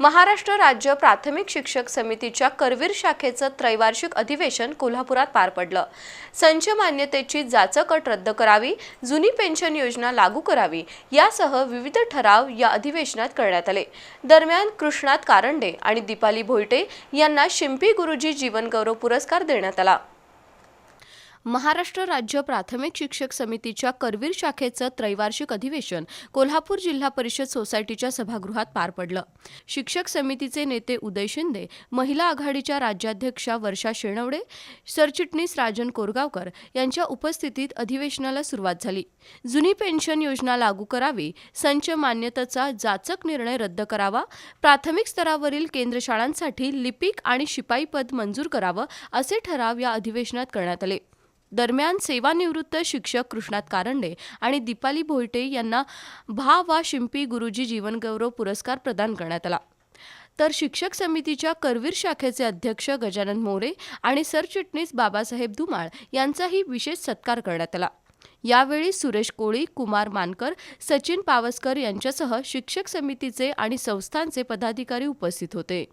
महाराष्ट्र राज्य प्राथमिक शिक्षक समितीच्या करवीर शाखेचं त्रैवार्षिक अधिवेशन कोल्हापुरात पार पडलं. संच मान्यतेची जाचकट रद्द करावी जुनी पेन्शन योजना लागू करावी यासह विविध ठराव या अधिवेशनात करण्यात आले. दरम्यान कृष्णात कारंडे आणि दीपाली भोयटे यांना शिंपी गुरुजी जीवनगौरव पुरस्कार देण्यात आला. महाराष्ट्र राज्य प्राथमिक शिक्षक समितीच्या करवीर शाखेचं त्रैवार्षिक अधिवेशन कोल्हापूर जिल्हा परिषद सोसायटीच्या सभागृहात पार पडलं. शिक्षक समितीचे नेते उदय शिंदे महिला आघाडीच्या राज्याध्यक्षा वर्षा शेणवडे सरचिटणीस राजन कोरगावकर यांच्या उपस्थितीत अधिवेशनाला सुरुवात झाली. जुनी पेन्शन योजना लागू करावी संच मान्यतेचा जाचक निर्णय रद्द करावा प्राथमिक स्तरावरील केंद्र शाळांसाठी लिपिक आणि शिपाई पद मंजूर करावं असे ठराव या अधिवेशनात करण्यात आले. दरम्यान सेवानिवृत्त शिक्षक कृष्णात कारंडे आणि दीपाली भोईटे यांना भा वा शिंपी गुरुजी जीवनगौरव पुरस्कार प्रदान करण्यात आला. तर शिक्षक समितीच्या करवीर शाखेचे अध्यक्ष गजानन मोरे आणि सरचिटणीस बाबासाहेब धुमाळ यांचाही विशेष सत्कार करण्यात आला. यावेळी सुरेश कोळी कुमार मानकर सचिन पावसकर यांच्यासह शिक्षक समितीचे आणि संस्थांचे पदाधिकारी उपस्थित होते.